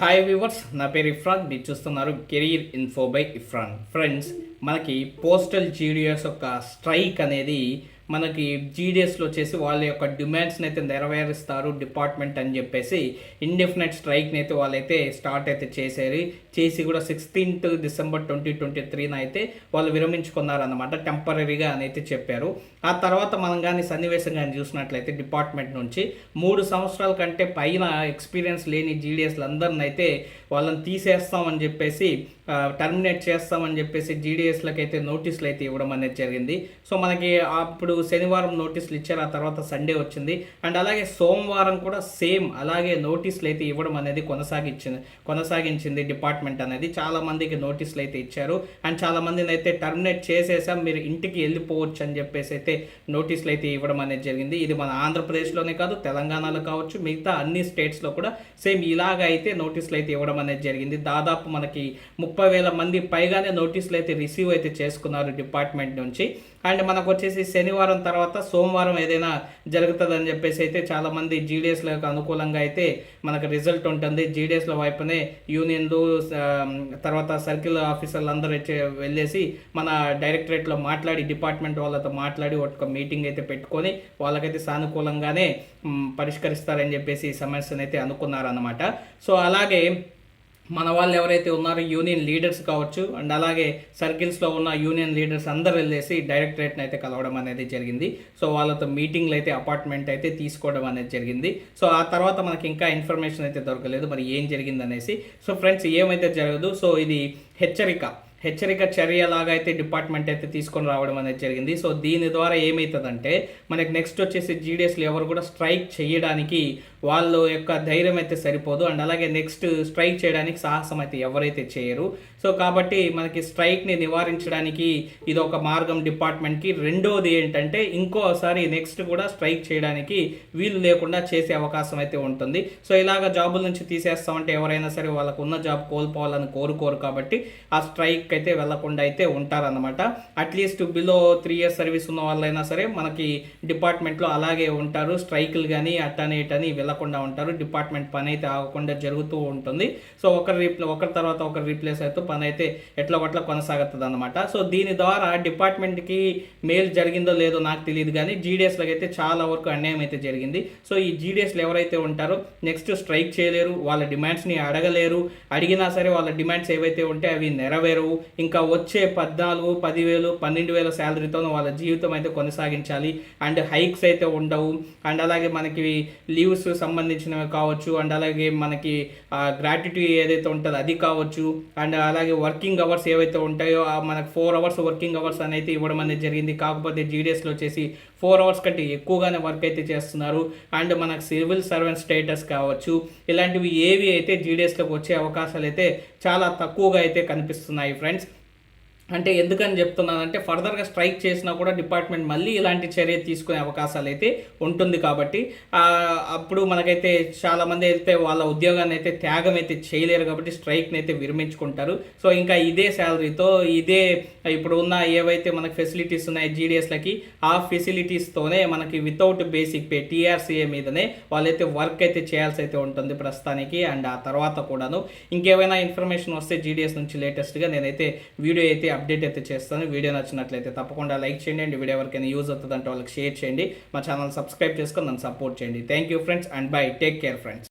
Hi viewers నా పేరు ఇఫ్రాన్. మీరు చూస్తున్నారు career info by Ifran. Friends మనకి పోస్టల్ జీడిఎస్ యొక్క స్ట్రైక్ అనేది మనకి జీడిఎస్లో వచ్చేసి వాళ్ళ యొక్క డిమాండ్స్ని అయితే నెరవేరుస్తారు డిపార్ట్మెంట్ అని చెప్పేసి ఇండెఫినెట్ స్ట్రైక్ని అయితే వాళ్ళైతే స్టార్ట్ అయితే చేశారు చేసి కూడా సిక్స్టీన్త్ డిసెంబర్ ట్వంటీ ట్వంటీ త్రీన అయితే వాళ్ళు విరమించుకున్నారన్నమాట టెంపరీగా అని అయితే చెప్పారు. ఆ తర్వాత మనం కానీ సన్నివేశం కానీ చూసినట్లయితే డిపార్ట్మెంట్ నుంచి మూడు సంవత్సరాల కంటే పైన ఎక్స్పీరియన్స్ లేని జీడిఎస్లు అందరిని అయితే వాళ్ళని తీసేస్తామని చెప్పేసి టర్మినేట్ చేస్తామని చెప్పేసి జీడిఎస్లకి అయితే నోటీసులు అయితే ఇవ్వడం అనేది జరిగింది. సో మనకి అప్పుడు శనివారం నోటీసులు ఇచ్చారు. ఆ తర్వాత సండే వచ్చింది. అండ్ అలాగే సోమవారం కూడా సేమ్ అలాగే నోటీసులు అయితే ఇవ్వడం అనేది కొనసాగించింది కొనసాగించింది డిపార్ట్మెంట్ అనేది. చాలామందికి నోటీసులు అయితే ఇచ్చారు. అండ్ చాలామందిని అయితే టర్మినేట్ చేసేసాం. మీరు ఇంటికి వెళ్ళిపోవచ్చు అని చెప్పేసి అయితే నోటీసులు అయితే ఇవ్వడం అనేది జరిగింది. ఇది మన ఆంధ్రప్రదేశ్లోనే కాదు తెలంగాణలో కావచ్చు మిగతా అన్ని స్టేట్స్లో కూడా సేమ్ ఇలాగ అయితే నోటీసులు అయితే ఇవ్వడం అనేది జరిగింది. దాదాపు మనకి ముప్పై వేల మంది పైగానే నోటీసులు అయితే రిసీవ్ అయితే చేసుకున్నారు డిపార్ట్మెంట్ నుంచి. అండ్ మనకు వచ్చేసి శనివారం తర్వాత సోమవారం ఏదైనా జరుగుతుందని చెప్పేసి అయితే చాలామంది జీడిఎస్లకు అనుకూలంగా అయితే మనకు రిజల్ట్ ఉంటుంది. జీడిఎస్ల వైపునే యూనియన్లు తర్వాత సర్కిల్ ఆఫీసర్లు అందరూ వచ్చి వెళ్ళేసి మన డైరెక్టరేట్లో మాట్లాడి డిపార్ట్మెంట్ వాళ్ళతో మాట్లాడి ఒక మీటింగ్ అయితే పెట్టుకొని వాళ్ళకైతే సానుకూలంగానే పరిష్కరిస్తారని చెప్పేసి ఈ సమస్యను అయితే అనుకున్నారన్నమాట. సో అలాగే మన వాళ్ళు ఎవరైతే ఉన్నారో యూనియన్ లీడర్స్ కావచ్చు అండ్ అలాగే సర్కిల్స్లో ఉన్న యూనియన్ లీడర్స్ అందరు వెళ్ళేసి డైరెక్టరేట్ని అయితే కలవడం అనేది జరిగింది. సో వాళ్ళతో మీటింగ్లు అయితే అపార్ట్మెంట్ అయితే తీసుకోవడం అనేది జరిగింది. సో ఆ తర్వాత మనకి ఇంకా ఇన్ఫర్మేషన్ అయితే దొరకలేదు మరి ఏం జరిగింది అనేసి సో ఫ్రెండ్స్ ఏమైతే జరగదు సో ఇది హెచ్చరిక. హెచ్చరిక చర్యలాగా అయితే డిపార్ట్మెంట్ అయితే తీసుకొని రావడం అనేది జరిగింది. సో దీని ద్వారా ఏమవుతుందంటే మనకి నెక్స్ట్ వచ్చేసి జీడిఎస్లు ఎవరు కూడా స్ట్రైక్ చేయడానికి వాళ్ళ యొక్క ధైర్యం అయితే సరిపోదు. అండ్ అలాగే నెక్స్ట్ స్ట్రైక్ చేయడానికి సాహసం అయితే ఎవరైతే చేయరు. సో కాబట్టి మనకి స్ట్రైక్ని నివారించడానికి ఇది ఒక మార్గం డిపార్ట్మెంట్కి. రెండోది ఏంటంటే ఇంకోసారి నెక్స్ట్ కూడా స్ట్రైక్ చేయడానికి వీలు లేకుండా చేసే అవకాశం అయితే ఉంటుంది. సో ఇలాగ జాబుల నుంచి తీసేస్తామంటే ఎవరైనా సరే వాళ్ళకు ఉన్న జాబ్ కోల్పోవాలని కోరుకోరు కాబట్టి ఆ స్ట్రైక్ అయితే వెళ్ళకుండా అయితే ఉంటారన్నమాట. At least below three years service ఉన్న వాళ్ళైనా సరే మనకి డిపార్ట్మెంట్లో అలాగే ఉంటారు. స్ట్రైకులు కానీ అట్టని ఇటని వెళ్ళకుండా ఉంటారు. డిపార్ట్మెంట్ పని అయితే ఆగకుండా జరుగుతూ ఉంటుంది. సో ఒకరి రీప్లే ఒకరి తర్వాత ఒకరు రీప్లేస్ అవుతూ పని అయితే ఎట్లా ఒకట్లా కొనసాగుతుంది అనమాట సో దీని ద్వారా డిపార్ట్మెంట్కి మేలు జరిగిందో లేదో నాకు తెలియదు కానీ జీడిఎస్లకు అయితే చాలా వరకు అన్యాయం అయితే జరిగింది. సో ఈ జీడిఎస్లు ఎవరైతే ఉంటారో నెక్స్ట్ స్ట్రైక్ చేయలేరు. వాళ్ళ డిమాండ్స్ని అడగలేరు. అడిగినా సరే వాళ్ళ డిమాండ్స్ ఏవైతే ఉంటే అవి నెరవేరవు. ఇంకా వచ్చే పద్నాలుగు పదివేలు పన్నెండు వేల శాలరీతో వాళ్ళ జీవితం అయితే కొనసాగించాలి. అండ్ హైక్స్ అయితే ఉండవు. అండ్ అలాగే మనకి లీవ్స్ సంబంధించినవి కావచ్చు. అండ్ అలాగే మనకి గ్రాట్యుటీ ఏదైతే ఉంటుందో అది కావచ్చు. అండ్ అలాగే వర్కింగ్ అవర్స్ ఏవైతే ఉంటాయో ఆ మనకి ఫోర్ అవర్స్ వర్కింగ్ అవర్స్ అనేది ఇవ్వడం అనేది జరిగింది. కాకపోతే జీడిఎస్లో వచ్చేసి ఫోర్ అవర్స్ కంటే ఎక్కువగానే వర్క్ అయితే చేస్తున్నారు. అండ్ మనకు సివిల్ సర్వెంట్ స్టేటస్ కావచ్చు ఇలాంటివి ఏవి అయితే జీడిఎస్లోకి వచ్చే అవకాశాలు అయితే చాలా తక్కువగా అయితే కనిపిస్తున్నాయి ఫ్రెండ్స్. అంటే ఎందుకని చెప్తున్నానంటే ఫర్దర్గా స్ట్రైక్ చేసినా కూడా డిపార్ట్మెంట్ మళ్ళీ ఇలాంటి చర్య తీసుకునే అవకాశాలు అయితే ఉంటుంది కాబట్టి అప్పుడు మనకైతే చాలామంది అయితే వాళ్ళ ఉద్యోగాన్ని అయితే త్యాగం అయితే చేయలేరు కాబట్టి స్ట్రైక్ని అయితే విరమించుకుంటారు. సో ఇంకా ఇదే శాలరీతో ఇదే ఇప్పుడు ఉన్న ఏవైతే మనకు ఫెసిలిటీస్ ఉన్నాయో జీడిఎస్లకి ఆ ఫెసిలిటీస్తోనే మనకి వితౌట్ బేసిక్ పే టీఆర్సీఏ మీదనే వాళ్ళైతే వర్క్ అయితే చేయాల్సి అయితే ఉంటుంది ప్రస్తుతానికి. అండ్ ఆ తర్వాత కూడాను ఇంకేమైనా ఇన్ఫర్మేషన్ వస్తే జీడిఎస్ నుంచి లేటెస్ట్గా నేనైతే వీడియో అయితే అప్డేట్ అయితే చేస్తాను. వీడియో నచ్చినట్లయితే తప్పకుండా లైక్ చేయండి. అండ్ వీడియో ఎవరికైనా యూజ్ అవుతుంది అంటే వాళ్ళకి షేర్ చేయండి. మా ఛానల్ సబ్స్క్రైబ్ చేసుకొని నన్ను సపోర్ట్ చేయండి. Thank you friends and bye take care friends